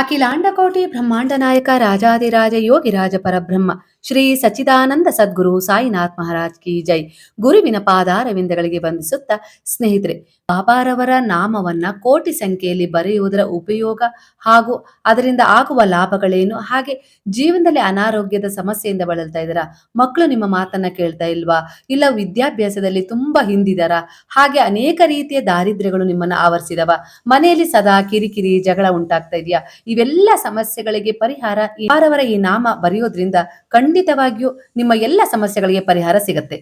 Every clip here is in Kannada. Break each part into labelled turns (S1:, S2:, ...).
S1: ಅಖಿಲಾಂಡಕೋಟಿ ಬ್ರಹ್ಮಾಂಡ ನಾಯಕ ರಾಜಾದಿರಾಜ ಯೋಗಿರಾಜ ಪರಬ್ರಹ್ಮ. ಶ್ರೀ ಸಚ್ಚಿದಾನಂದ ಸದ್ಗುರು ಸಾಯಿನಾಥ್ ಮಹಾರಾಜ್ ಕಿ ಜೈ. ಗುರುವಿನ ಪಾದಾರವಿಂದಗಳಿಗೆ ವಂದಿಸುತ್ತಾ ಸ್ನೇಹಿತರೆ ಬಾಬಾರವರ ನಾಮವನ್ನ ಕೋಟಿ ಸಂಖ್ಯೆಯಲ್ಲಿ ಬರೆಯುವುದರ ಉಪಯೋಗ ಹಾಗೂ ಅದರಿಂದ ಆಗುವ ಲಾಭಗಳೇನು? ಹಾಗೆ ಜೀವನದಲ್ಲಿ ಅನಾರೋಗ್ಯದ ಸಮಸ್ಯೆಯಿಂದ ಬಳಲ್ತಾ ಇದ್ದಾರಾ? ಮಕ್ಕಳು ನಿಮ್ಮ ಮಾತನ್ನ ಕೇಳ್ತಾ ಇಲ್ವಾ? ಇಲ್ಲ ವಿದ್ಯಾಭ್ಯಾಸದಲ್ಲಿ ತುಂಬಾ ಹಿಂದಿದಾರ? ಹಾಗೆ ಅನೇಕ ರೀತಿಯ ದಾರಿದ್ರ್ಯಗಳು ನಿಮ್ಮನ್ನ ಆವರಿಸಿದವ? ಮನೆಯಲ್ಲಿ ಸದಾ ಕಿರಿಕಿರಿ ಜಗಳ ಉಂಟಾಗ್ತಾ ಇದೆಯಾ? ಇವೆಲ್ಲ ಸಮಸ್ಯೆಗಳಿಗೆ ಪರಿಹಾರ ಈ ನಾಮ ಬರೆಯೋದ್ರಿಂದ ಖಂಡಿತವಾಗಿಯೂ ನಿಮ್ಮ ಎಲ್ಲ ಸಮಸ್ಯೆಗಳಿಗೆ ಪರಿಹಾರ ಸಿಗತ್ತೆ.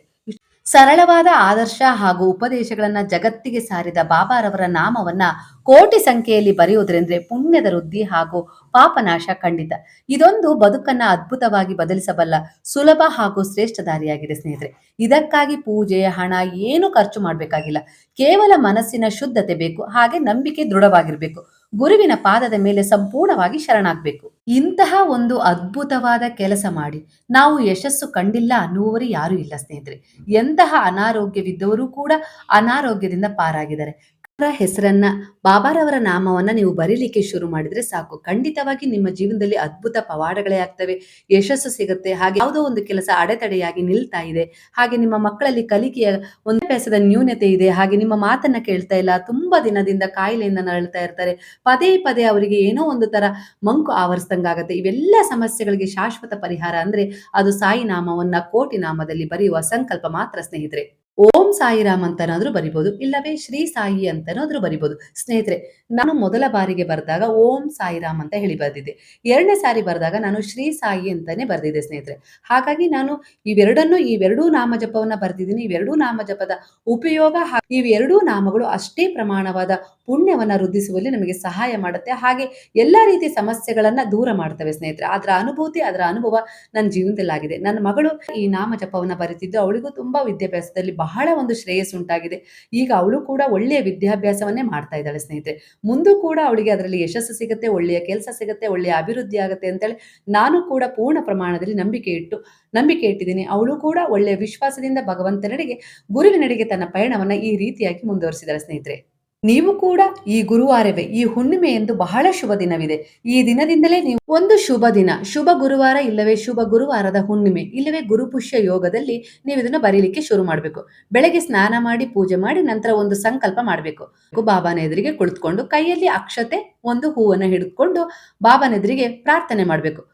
S1: ಸರಳವಾದ ಆದರ್ಶ ಹಾಗೂ ಉಪದೇಶಗಳನ್ನ ಜಗತ್ತಿಗೆ ಸಾರಿದ ಬಾಬಾರವರ ನಾಮವನ್ನ ಕೋಟಿ ಸಂಖ್ಯೆಯಲ್ಲಿ ಬರೆಯುವುದರಿಂದ ಪುಣ್ಯದ ವೃದ್ಧಿ ಹಾಗೂ ಪಾಪನಾಶ ಖಂಡಿತ. ಇದೊಂದು ಬದುಕನ್ನ ಅದ್ಭುತವಾಗಿ ಬದಲಿಸಬಲ್ಲ ಸುಲಭ ಹಾಗೂ ಶ್ರೇಷ್ಠ ದಾರಿಯಾಗಿದೆ ಸ್ನೇಹಿತರೆ. ಇದಕ್ಕಾಗಿ ಪೂಜೆ, ಹಣ ಏನು ಖರ್ಚು ಮಾಡಬೇಕಾಗಿಲ್ಲ. ಕೇವಲ ಮನಸ್ಸಿನ ಶುದ್ಧತೆ ಬೇಕು, ಹಾಗೆ ನಂಬಿಕೆ ದೃಢವಾಗಿರ್ಬೇಕು. ಗುರುವಿನ ಪಾದದ ಮೇಲೆ ಸಂಪೂರ್ಣವಾಗಿ ಶರಣಾಗಬೇಕು. ಇಂತಹ ಒಂದು ಅದ್ಭುತವಾದ ಕೆಲಸ ಮಾಡಿ ನಾವು ಯಶಸ್ಸು ಕಂಡಿಲ್ಲ ಅನ್ನುವವರು ಯಾರೂ ಇಲ್ಲ ಸ್ನೇಹಿತರೆ. ಎಂತಹ ಅನಾರೋಗ್ಯವಿದ್ದವರು ಕೂಡ ಅನಾರೋಗ್ಯದಿಂದ ಪಾರಾಗಿದ್ದಾರೆ. ಹೆಸರನ್ನ ಬಾಬಾರವರ ನಾಮವನ್ನ ನೀವು ಬರೀಲಿಕ್ಕೆ ಶುರು ಮಾಡಿದ್ರೆ ಸಾಕು. ಖಂಡಿತವಾಗಿ ನಿಮ್ಮ ಜೀವನದಲ್ಲಿ ಅದ್ಭುತ ಪವಾಡಗಳೇ ಆಗ್ತವೆ. ಯಶಸ್ಸು ಸಿಗುತ್ತೆ. ಹಾಗೆ ಯಾವುದೋ ಒಂದು ಕೆಲಸ ಅಡೆತಡೆಯಾಗಿ ನಿಲ್ತಾ ಇದೆ. ಹಾಗೆ ನಿಮ್ಮ ಮಕ್ಕಳಲ್ಲಿ ಕಲಿಕೆಯ ಒಂದು ಅಭ್ಯಾಸದ ನ್ಯೂನತೆ ಇದೆ. ಹಾಗೆ ನಿಮ್ಮ ಮಾತನ್ನ ಕೇಳ್ತಾ ಇಲ್ಲ. ತುಂಬಾ ದಿನದಿಂದ ಕಾಯಿಲೆಯಿಂದ ನರಳ್ತಾ ಇರ್ತಾರೆ. ಪದೇ ಪದೇ ಅವರಿಗೆ ಏನೋ ಒಂದು ತರ ಮಂಕು ಆವರಿಸ್ದಂಗಾಗತ್ತೆ. ಇವೆಲ್ಲ ಸಮಸ್ಯೆಗಳಿಗೆ ಶಾಶ್ವತ ಪರಿಹಾರ ಅಂದ್ರೆ ಅದು ಸಾಯಿ ನಾಮವನ್ನ ಕೋಟಿ ನಾಮದಲ್ಲಿ ಬರೆಯುವ ಸಂಕಲ್ಪ ಮಾತ್ರ, ಸ್ನೇಹಿತರೆ. ಓಂ ಸಾಯಿರಾಮ್ ಅಂತನಾದ್ರೂ ಬರಿಬಹುದು ಇಲ್ಲವೇ ಶ್ರೀ ಸಾಯಿ ಅಂತನಾದ್ರೂ ಬರಿಬಹುದು ಸ್ನೇಹಿತರೆ, ನಾನು ಮೊದಲ ಬಾರಿಗೆ ಬರೆದಾಗ ಓಂ ಸಾಯಿರಾಮ್ ಅಂತ ಹೇಳಿ ಬರೆದಿದ್ದೆ. ಎರಡನೇ ಸಾರಿ ಬರೆದಾಗ ನಾನು ಶ್ರೀ ಸಾಯಿ ಅಂತಾನೆ ಬರೆದಿದ್ದೆ ಸ್ನೇಹಿತರೆ. ಹಾಗಾಗಿ ನಾನು ಇವೆರಡನ್ನು ಇವೆರಡೂ ನಾಮ ಜಪವನ್ನ ಬರೆದಿದ್ದೀನಿ. ಇವೆರಡೂ ನಾಮ ಜಪದ ಉಪಯೋಗ ಇವೆರಡೂ ನಾಮಗಳು ಅಷ್ಟೇ ಪ್ರಮಾಣವಾದ ಪುಣ್ಯವನ್ನ ವೃದ್ಧಿಸುವಲ್ಲಿ ನಮಗೆ ಸಹಾಯ ಮಾಡುತ್ತೆ. ಹಾಗೆ ಎಲ್ಲಾ ರೀತಿಯ ಸಮಸ್ಯೆಗಳನ್ನ ದೂರ ಮಾಡ್ತವೆ ಸ್ನೇಹಿತರೆ. ಅದರ ಅನುಭೂತಿ, ಅದರ ಅನುಭವ ನನ್ನ ಜೀವನದಲ್ಲಾಗಿದೆ. ನನ್ನ ಮಗಳು ಈ ನಾಮ ಜಪವನ್ನ ಬರೀತಿದ್ದು ಅವಳಿಗೂ ತುಂಬಾ ವಿದ್ಯಾಭ್ಯಾಸದಲ್ಲಿ ಬಹಳ ಒಂದು ಶ್ರೇಯಸ್ ಉಂಟಾಗಿದೆ. ಈಗ ಅವಳು ಕೂಡ ಒಳ್ಳೆಯ ವಿದ್ಯಾಭ್ಯಾಸವನ್ನೇ ಮಾಡ್ತಾ ಇದ್ದಾಳೆ ಸ್ನೇಹಿತರೆ. ಮುಂದೂ ಕೂಡ ಅವಳಿಗೆ ಅದರಲ್ಲಿ ಯಶಸ್ಸು ಸಿಗುತ್ತೆ, ಒಳ್ಳೆಯ ಕೆಲಸ ಸಿಗುತ್ತೆ, ಒಳ್ಳೆಯ ಅಭಿವೃದ್ಧಿ ಆಗುತ್ತೆ ಅಂತೇಳಿ ನಾನು ಕೂಡ ಪೂರ್ಣ ಪ್ರಮಾಣದಲ್ಲಿ ನಂಬಿಕೆ ಇಟ್ಟು, ನಂಬಿಕೆ ಇಟ್ಟಿದ್ದೀನಿ. ಅವಳು ಕೂಡ ಒಳ್ಳೆಯ ವಿಶ್ವಾಸದಿಂದ ಭಗವಂತನಡೆಗೆ ಗುರುವಿನಡೆಗೆ ತನ್ನ ಪಯಣವನ್ನು ಈ ರೀತಿಯಾಗಿ ಮುಂದುವರಿಸಿದಾಳೆ ಸ್ನೇಹಿತರೆ. ನೀವು ಕೂಡ ಈ ಗುರುವಾರವೇ ಈ ಹುಣ್ಣಿಮೆ ಎಂದು ಬಹಳ ಶುಭ ದಿನವಿದೆ. ಈ ದಿನದಿಂದಲೇ ನೀವು ಒಂದು ಶುಭ ದಿನ. ಶುಭ ಗುರುವಾರ ಇಲ್ಲವೇ ಶುಭ ಗುರುವಾರದ ಹುಣ್ಣಿಮೆ, ಇಲ್ಲವೇ ಗುರುಪುಷ್ಯ ಯೋಗದಲ್ಲಿ ನೀವು ಇದನ್ನು ಬರೀಲಿಕ್ಕೆ ಶುರು ಮಾಡಬೇಕು. ಬೆಳಗ್ಗೆ ಸ್ನಾನ ಮಾಡಿ, ಪೂಜೆ ಮಾಡಿ, ನಂತರ ಒಂದು ಸಂಕಲ್ಪ ಮಾಡಬೇಕು. ಬಾಬಾನ ಎದುರಿಗೆ ಕುಳಿತುಕೊಂಡು ಕೈಯಲ್ಲಿ ಅಕ್ಷತೆ, ಒಂದು ಹೂವನ್ನು ಹಿಡಿದುಕೊಂಡು ಬಾಬಾನ ಎದುರಿಗೆ ಪ್ರಾರ್ಥನೆ ಮಾಡಬೇಕು.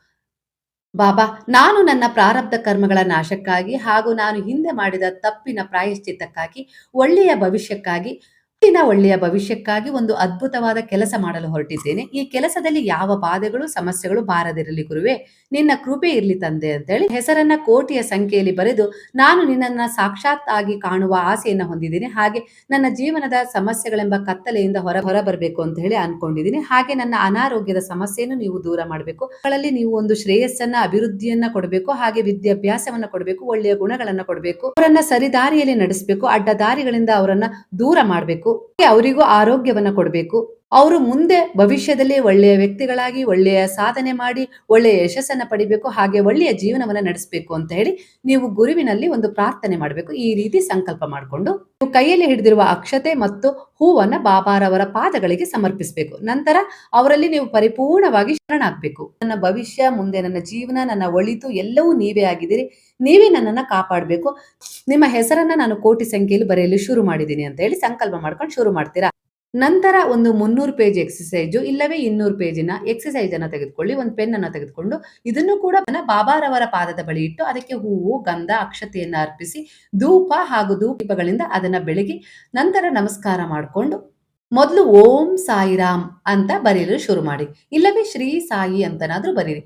S1: ಬಾಬಾ, ನಾನು ನನ್ನ ಪ್ರಾರಬ್ಧ ಕರ್ಮಗಳ ನಾಶಕ್ಕಾಗಿ ಹಾಗೂ ನಾನು ಹಿಂದೆ ಮಾಡಿದ ತಪ್ಪಿನ ಪ್ರಾಯಶ್ಚಿತ್ತಕ್ಕಾಗಿ, ಒಳ್ಳೆಯ ಭವಿಷ್ಯಕ್ಕಾಗಿ ಮುಂದಿನ ಒಳ್ಳೆಯ ಭವಿಷ್ಯಕ್ಕಾಗಿ ಒಂದು ಅದ್ಭುತವಾದ ಕೆಲಸ ಮಾಡಲು ಹೊರಟಿದ್ದೇನೆ. ಈ ಕೆಲಸದಲ್ಲಿ ಯಾವ ಬಾಧೆಗಳು, ಸಮಸ್ಯೆಗಳು ಬಾರದಿರಲಿ ಗುರುವೆ, ನಿನ್ನ ಕೃಪೆ ಇರಲಿ ತಂದೆ ಅಂತೇಳಿ ಹೆಸರನ್ನ ಕೋಟಿಯ ಸಂಖ್ಯೆಯಲ್ಲಿ ಬರೆದು ನಾನು ನಿನ್ನನ್ನ ಸಾಕ್ಷಾತ್ ಆಗಿ ಕಾಣುವ ಆಸೆಯನ್ನ ಹೊಂದಿದ್ದೀನಿ. ಹಾಗೆ ನನ್ನ ಜೀವನದ ಸಮಸ್ಯೆಗಳೆಂಬ ಕತ್ತಲೆಯಿಂದ ಹೊರ ಹೊರ ಬರಬೇಕು ಅಂತ ಹೇಳಿ ಅನ್ಕೊಂಡಿದ್ದೀನಿ. ಹಾಗೆ ನನ್ನ ಅನಾರೋಗ್ಯದ ಸಮಸ್ಯೆಯನ್ನು ನೀವು ದೂರ ಮಾಡಬೇಕು. ಅವುಗಳಲ್ಲಿ ನೀವು ಒಂದು ಶ್ರೇಯಸ್ಸನ್ನ, ಅಭಿವೃದ್ಧಿಯನ್ನ ಕೊಡಬೇಕು. ಹಾಗೆ ವಿದ್ಯಾಭ್ಯಾಸವನ್ನ ಕೊಡಬೇಕು. ಒಳ್ಳೆಯ ಗುಣಗಳನ್ನ ಕೊಡಬೇಕು. ಅವರನ್ನ ಸರಿದಾರಿಯಲ್ಲಿ ನಡೆಸಬೇಕು. ಅಡ್ಡ ದಾರಿಗಳಿಂದ ಅವರನ್ನ ದೂರ ಮಾಡಬೇಕು. ಅವರಿಗೂ ಆರೋಗ್ಯವನ್ನ ಕೊಡಬೇಕು. ಅವರು ಮುಂದೆ ಭವಿಷ್ಯದಲ್ಲಿ ಒಳ್ಳೆಯ ವ್ಯಕ್ತಿಗಳಾಗಿ, ಒಳ್ಳೆಯ ಸಾಧನೆ ಮಾಡಿ, ಒಳ್ಳೆಯ ಯಶಸ್ಸನ್ನು ಪಡಿಬೇಕು, ಹಾಗೆ ಒಳ್ಳೆಯ ಜೀವನವನ್ನ ನಡೆಸಬೇಕು ಅಂತ ಹೇಳಿ ನೀವು ಗುರುವಿನಲ್ಲಿ ಒಂದು ಪ್ರಾರ್ಥನೆ ಮಾಡಬೇಕು. ಈ ರೀತಿ ಸಂಕಲ್ಪ ಮಾಡಿಕೊಂಡು ನೀವು ಕೈಯಲ್ಲಿ ಹಿಡಿದಿರುವ ಅಕ್ಷತೆ ಮತ್ತು ಹೂವನ್ನ ಬಾಬಾರವರ ಪಾದಗಳಿಗೆ ಸಮರ್ಪಿಸಬೇಕು. ನಂತರ ಅವರಲ್ಲಿ ನೀವು ಪರಿಪೂರ್ಣವಾಗಿ ಶರಣಾಗಬೇಕು. ನನ್ನ ಭವಿಷ್ಯ, ಮುಂದೆ ನನ್ನ ಜೀವನ, ನನ್ನ ಒಳಿತು ಎಲ್ಲವೂ ನೀವೇ ಆಗಿದ್ದೀರಿ. ನೀವೇ ನನ್ನನ್ನ ಕಾಪಾಡಬೇಕು. ನಿಮ್ಮ ಹೆಸರನ್ನ ನಾನು ಕೋಟಿ ಸಂಖ್ಯೆಯಲ್ಲಿ ಬರೆಯಲು ಶುರು ಮಾಡಿದ್ದೀನಿ ಅಂತ ಹೇಳಿ ಸಂಕಲ್ಪ ಮಾಡ್ಕೊಂಡು ಶುರು ಮಾಡ್ತೀರಾ? ನಂತರ ಒಂದು ಮುನ್ನೂರು ಪೇಜ್ ಎಕ್ಸಸೈಜು ಇಲ್ಲವೇ ಇನ್ನೂರು ಪೇಜಿನ ಎಕ್ಸಸೈಸ್ ಅನ್ನ ತೆಗೆದುಕೊಳ್ಳಿ, ಒಂದು ಪೆನ್ ಅನ್ನ ತೆಗೆದುಕೊಂಡು ಇದನ್ನು ಕೂಡ ಬಾಬಾರವರ ಪಾದದ ಬಳಿ ಇಟ್ಟು ಅದಕ್ಕೆ ಹೂವು, ಗಂಧ, ಅಕ್ಷತೆಯನ್ನು ಅರ್ಪಿಸಿ ಧೂಪ ಹಾಗೂ ಧೂಪಗಳಿಂದ ಅದನ್ನ ಬೆಳಗಿ ನಂತರ ನಮಸ್ಕಾರ ಮಾಡಿಕೊಂಡು ಮೊದಲು ಓಂ ಸಾಯಿರಾಮ್ ಅಂತ ಬರೆಯಲು ಶುರು ಮಾಡಿ. ಇಲ್ಲವೇ ಶ್ರೀ ಸಾಯಿ ಅಂತನಾದ್ರೂ ಬರೀರಿ.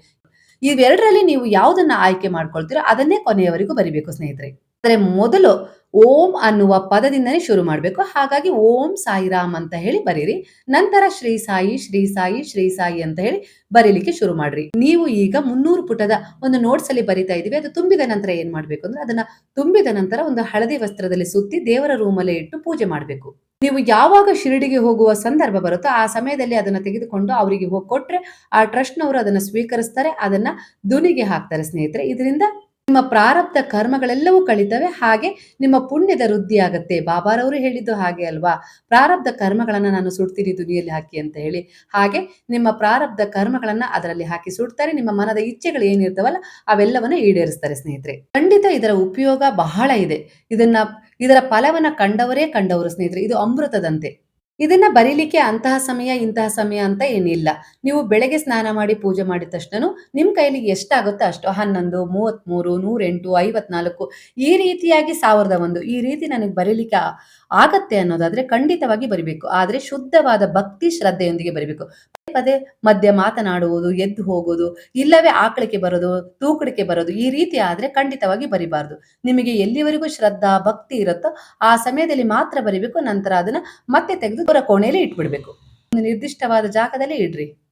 S1: ಇವೆರಡರಲ್ಲಿ ನೀವು ಯಾವುದನ್ನ ಆಯ್ಕೆ ಮಾಡ್ಕೊಳ್ತೀರೋ ಅದನ್ನೇ ಕೊನೆಯವರೆಗೂ ಬರಿಬೇಕು ಸ್ನೇಹಿತರೆ. ಆದರೆ ಮೊದಲು ಓಂ ಅನ್ನುವ ಪದದಿಂದನೇ ಶುರು ಮಾಡಬೇಕು. ಹಾಗಾಗಿ ಓಂ ಸಾಯಿರಾಮ್ ಅಂತ ಹೇಳಿ ಬರೀರಿ. ನಂತರ ಶ್ರೀ ಸಾಯಿ ಶ್ರೀ ಸಾಯಿ ಶ್ರೀ ಸಾಯಿ ಅಂತ ಹೇಳಿ ಬರೀಲಿಕ್ಕೆ ಶುರು ಮಾಡ್ರಿ. ನೀವು ಈಗ ಮುನ್ನೂರು ಪುಟದ ಒಂದು ನೋಟ್ಸ್ ಅಲ್ಲಿ ಬರಿತಾ ಇದೀವಿ ಅದು ತುಂಬಿದ ನಂತರ ಏನ್ ಮಾಡ್ಬೇಕು ಅಂದ್ರೆ ಅದನ್ನ ತುಂಬಿದ ನಂತರ ಒಂದು ಹಳದಿ ವಸ್ತ್ರದಲ್ಲಿ ಸುತ್ತಿ ದೇವರ ರೂಮಲ್ಲೇ ಇಟ್ಟು ಪೂಜೆ ಮಾಡಬೇಕು. ನೀವು ಯಾವಾಗ ಶಿರಡಿಗೆ ಹೋಗುವ ಸಂದರ್ಭ ಬರುತ್ತೋ ಆ ಸಮಯದಲ್ಲಿ ಅದನ್ನ ತೆಗೆದುಕೊಂಡು ಅವರಿಗೆ ಹೋಗಿ ಕೊಟ್ರೆ ಆ ಟ್ರಸ್ಟ್ನವರು ಅದನ್ನ ಸ್ವೀಕರಿಸ್ತಾರೆ. ಅದನ್ನ ದುನಿಗೆ ಹಾಕ್ತಾರೆ ಸ್ನೇಹಿತರೆ. ಇದರಿಂದ ನಿಮ್ಮ ಪ್ರಾರಬ್ಧ ಕರ್ಮಗಳೆಲ್ಲವೂ ಕಳಿತವೆ. ಹಾಗೆ ನಿಮ್ಮ ಪುಣ್ಯದ ವೃದ್ಧಿ ಆಗತ್ತೆ. ಬಾಬಾರವರು ಹೇಳಿದ್ದು ಹಾಗೆ ಅಲ್ವಾ? ಪ್ರಾರಬ್ಧ ಕರ್ಮಗಳನ್ನ ನಾನು ಸುಡ್ತೀನಿ ದುನಿಯಲ್ಲಿ ಹಾಕಿ ಅಂತ ಹೇಳಿ. ಹಾಗೆ ನಿಮ್ಮ ಪ್ರಾರಬ್ಧ ಕರ್ಮಗಳನ್ನ ಅದರಲ್ಲಿ ಹಾಕಿ ಸುಡ್ತಾರೆ. ನಿಮ್ಮ ಮನದ ಇಚ್ಛೆಗಳು ಏನಿರ್ತಾವಲ್ಲ, ಅವೆಲ್ಲವನ್ನ ಈಡೇರಿಸ್ತಾರೆ ಸ್ನೇಹಿತರೆ. ಖಂಡಿತ ಇದರ ಉಪಯೋಗ ಬಹಳ ಇದೆ. ಇದನ್ನ, ಇದರ ಫಲವನ್ನ ಕಂಡವರೇ ಕಂಡವರು ಸ್ನೇಹಿತರೆ. ಇದು ಅಮೃತದಂತೆ. ಇದನ್ನ ಬರೀಲಿಕ್ಕೆ ಅಂತಹ ಸಮಯ, ಇಂತಹ ಸಮಯ ಅಂತ ಏನಿಲ್ಲ. ನೀವು ಬೆಳಗ್ಗೆ ಸ್ನಾನ ಮಾಡಿ ಪೂಜೆ ಮಾಡಿದ ತಕ್ಷಣ ನಿಮ್ಮ ಕೈಲಿ ಎಷ್ಟಾಗುತ್ತೋ ಅಷ್ಟು ಹನ್ನೊಂದು ಮೂವತ್ಮೂರು ನೂರೆಂಟು, ಐವತ್ನಾಲ್ಕು ಈ ರೀತಿಯಾಗಿ ಸಾವಿರದ ಒಂದು. ಈ ರೀತಿ ನನಗೆ ಬರೀಲಿಕ್ಕೆ ಆಗತ್ತೆ ಅನ್ನೋದಾದ್ರೆ ಖಂಡಿತವಾಗಿ ಬರಿಬೇಕು. ಆದ್ರೆ ಶುದ್ಧವಾದ ಭಕ್ತಿ ಶ್ರದ್ಧೆಯೊಂದಿಗೆ ಬರಿಬೇಕು. ಪದೇ ಮಧ್ಯ ಮಾತನಾಡುವುದು, ಎದ್ದು ಹೋಗುವುದು, ಇಲ್ಲವೇ ಆಕಳಿಕೆ ಬರೋದು, ತೂಕಡಿಕೆ ಬರೋದು ಈ ರೀತಿ ಆದ್ರೆ ಖಂಡಿತವಾಗಿ ಬರಿಬಾರ್ದು. ನಿಮಗೆ ಎಲ್ಲಿವರೆಗೂ ಶ್ರದ್ಧಾ, ಭಕ್ತಿ ಇರುತ್ತೋ ಆ ಸಮಯದಲ್ಲಿ ಮಾತ್ರ ಬರಿಬೇಕು, ನಂತರ ಅದನ್ನ ಮತ್ತೆ ತೆಗೆದು ದೂರ ಕೋಣೆಯಲ್ಲಿ ಇಟ್ಬಿಡ್ಬೇಕು. ಒಂದು ನಿರ್ದಿಷ್ಟವಾದ ಜಾಗದಲ್ಲಿ ಇಡ್ರಿ.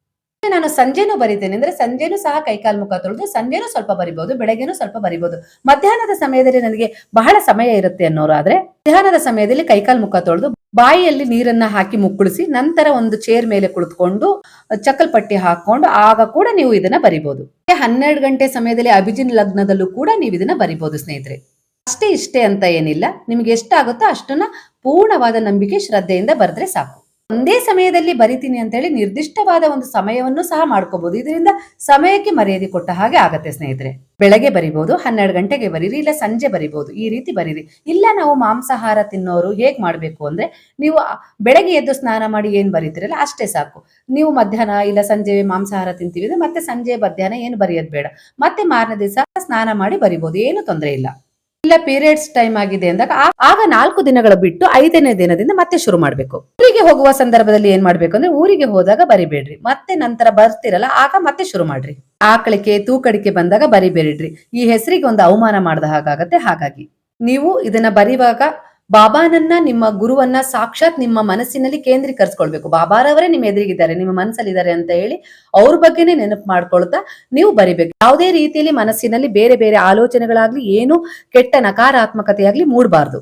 S1: ನಾನು ಸಂಜೆನೂ ಬರಿತೇನೆ. ಅಂದ್ರೆ ಸಂಜೆನೂ ಸಹ ಕೈಕಾಲು ಮುಖ ತೊಳೆದು ಸಂಜೆನೂ ಸ್ವಲ್ಪ ಬರಿಬಹುದು ಬೆಳಗ್ಗೆನೂ ಸ್ವಲ್ಪ ಬರಿಬಹುದು ಮಧ್ಯಾಹ್ನದ ಸಮಯದಲ್ಲಿ ನನಗೆ ಬಹಳ ಸಮಯ ಇರುತ್ತೆ ಅನ್ನೋರು ಆದ್ರೆ ಮಧ್ಯಾಹ್ನದ ಸಮಯದಲ್ಲಿ ಕೈಕಾಲು ಮುಖ ತೊಳೆದು ಬಾಯಿಯಲ್ಲಿ ನೀರನ್ನ ಹಾಕಿ ಮುಕ್ಕುಳಿಸಿ, ನಂತರ ಒಂದು ಚೇರ್ ಮೇಲೆ ಕುಳಿತುಕೊಂಡು ಚಕ್ಕಲ್ಪಟ್ಟಿ ಹಾಕೊಂಡು, ಆಗ ಕೂಡ ನೀವು ಇದನ್ನ ಬರಿಬಹುದು ಹನ್ನೆರಡು ಗಂಟೆ ಸಮಯದಲ್ಲಿ ಅಭಿಜಿನ್ ಲಗ್ನದಲ್ಲೂ ಕೂಡ ನೀವು ಇದನ್ನ ಬರಿಬಹುದು ಸ್ನೇಹಿತರೆ. ಅಷ್ಟೇ ಇಷ್ಟೇ ಅಂತ ಏನಿಲ್ಲ. ನಿಮ್ಗೆ ಎಷ್ಟಾಗುತ್ತೋ ಅಷ್ಟನ್ನ ಪೂರ್ಣವಾದ ನಂಬಿಕೆ, ಶ್ರದ್ಧೆಯಿಂದ ಬರೆದ್ರೆ ಸಾಕು. ಒಂದೇ ಸಮಯದಲ್ಲಿ ಬರಿತೀನಿ ಅಂತ ಹೇಳಿ ನಿರ್ದಿಷ್ಟವಾದ ಒಂದು ಸಮಯವನ್ನು ಸಹ ಮಾಡ್ಕೋಬಹುದು ಇದರಿಂದ ಸಮಯಕ್ಕೆ ಮರ್ಯಾದೆ ಕೊಟ್ಟ ಹಾಗೆ ಆಗತ್ತೆ ಸ್ನೇಹಿತರೆ. ಬೆಳಗ್ಗೆ ಬರಿಬಹುದು ಹನ್ನೆರಡು ಗಂಟೆಗೆ ಬರೀರಿ, ಇಲ್ಲ ಸಂಜೆ ಬರಿಬಹುದು ಈ ರೀತಿ ಬರೀರಿ. ಇಲ್ಲ ನಾವು ಮಾಂಸಾಹಾರ ತಿನ್ನೋರು ಹೇಗ್ ಮಾಡ್ಬೇಕು ಅಂದ್ರೆ, ನೀವು ಬೆಳಗ್ಗೆ ಎದ್ದು ಸ್ನಾನ ಮಾಡಿ ಏನ್ ಬರೀತಿರಲ್ಲ ಅಷ್ಟೇ ಸಾಕು. ನೀವು ಮಧ್ಯಾಹ್ನ ಇಲ್ಲ ಸಂಜೆ ಮಾಂಸಾಹಾರ ತಿಂತೀವಿ ಅಂದ್ರೆ ಮತ್ತೆ ಸಂಜೆ ಮಧ್ಯಾಹ್ನ ಏನು ಬರೆಯೋದು ಬೇಡ. ಮತ್ತೆ ಮಾರನೇ ದಿವಸ ಸ್ನಾನ ಮಾಡಿ ಬರಿಬಹುದು ಏನು ತೊಂದರೆ ಇಲ್ಲ. ಇಲ್ಲ ಪೀರಿಯಡ್ಸ್ ಟೈಮ್ ಆಗಿದೆ ಅಂದಾಗ ಆಗ ನಾಲ್ಕು ದಿನಗಳ ಬಿಟ್ಟು ಐದನೇ ದಿನದಿಂದ ಮತ್ತೆ ಶುರು ಮಾಡ್ಬೇಕು. ಊರಿಗೆ ಹೋಗುವ ಸಂದರ್ಭದಲ್ಲಿ ಏನ್ ಮಾಡ್ಬೇಕು ಅಂದ್ರೆ ಊರಿಗೆ ಹೋದಾಗ ಬರಿಬೇಡ್ರಿ. ಮತ್ತೆ ನಂತರ ಬರ್ತಿರಲ್ಲ, ಆಗ ಮತ್ತೆ ಶುರು ಮಾಡ್ರಿ. ಆಕಳಿಕೆ, ತೂಕಡಿಕೆ ಬಂದಾಗ ಬರಿಬೇಡ್ರಿ. ಈ ಹೆಸರಿಗೆ ಒಂದು ಅವಮಾನ ಮಾಡದ ಹಾಗಾಗತ್ತೆ, ಹಾಗಾಗಿ. ನೀವು ಇದನ್ನ ಬರೆಯುವಾಗ ಬಾಬಾನನ್ನ ನಿಮ್ಮ ಗುರುವನ್ನ ಸಾಕ್ಷಾತ್ ನಿಮ್ಮ ಮನಸ್ಸಿನಲ್ಲಿ ಕೇಂದ್ರೀಕರಿಸ್ಕೊಳ್ಬೇಕು. ಬಾಬಾರವರೇ ನಿಮ್ಮ ಎದುರಿಗಿದ್ದಾರೆ, ನಿಮ್ಮ ಮನಸ್ಸಲ್ಲಿದ್ದಾರೆ ಅಂತ ಹೇಳಿ ಅವ್ರ ಬಗ್ಗೆನೇ ನೆನಪು ಮಾಡ್ಕೊಳ್ತಾ ನೀವು ಬರಿಬೇಕು. ಯಾವುದೇ ರೀತಿಯಲ್ಲಿ ಮನಸ್ಸಿನಲ್ಲಿ ಬೇರೆ ಬೇರೆ ಆಲೋಚನೆಗಳಾಗ್ಲಿ, ಏನು ಕೆಟ್ಟ ನಕಾರಾತ್ಮಕತೆಯಾಗ್ಲಿ ಮೂಡಬಾರ್ದು.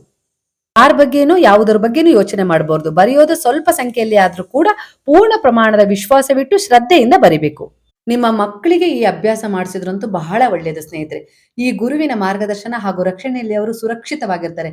S1: ಯಾರ ಬಗ್ಗೆನೂ, ಯಾವುದರ ಬಗ್ಗೆನೂ ಯೋಚನೆ ಮಾಡಬಾರ್ದು. ಬರೆಯೋದು ಸ್ವಲ್ಪ ಸಂಖ್ಯೆಯಲ್ಲಿ ಆದ್ರೂ ಕೂಡ ಪೂರ್ಣ ಪ್ರಮಾಣದ ವಿಶ್ವಾಸವಿಟ್ಟು ಶ್ರದ್ಧೆಯಿಂದ ಬರಿಬೇಕು. ನಿಮ್ಮ ಮಕ್ಕಳಿಗೆ ಈ ಅಭ್ಯಾಸ ಮಾಡಿಸಿದ್ರಂತೂ ಬಹಳ ಒಳ್ಳೆಯದು ಸ್ನೇಹಿತರೆ. ಈ ಗುರುವಿನ ಮಾರ್ಗದರ್ಶನ ಹಾಗೂ ರಕ್ಷಣೆಯಲ್ಲಿ ಅವರು ಸುರಕ್ಷಿತವಾಗಿರ್ತಾರೆ.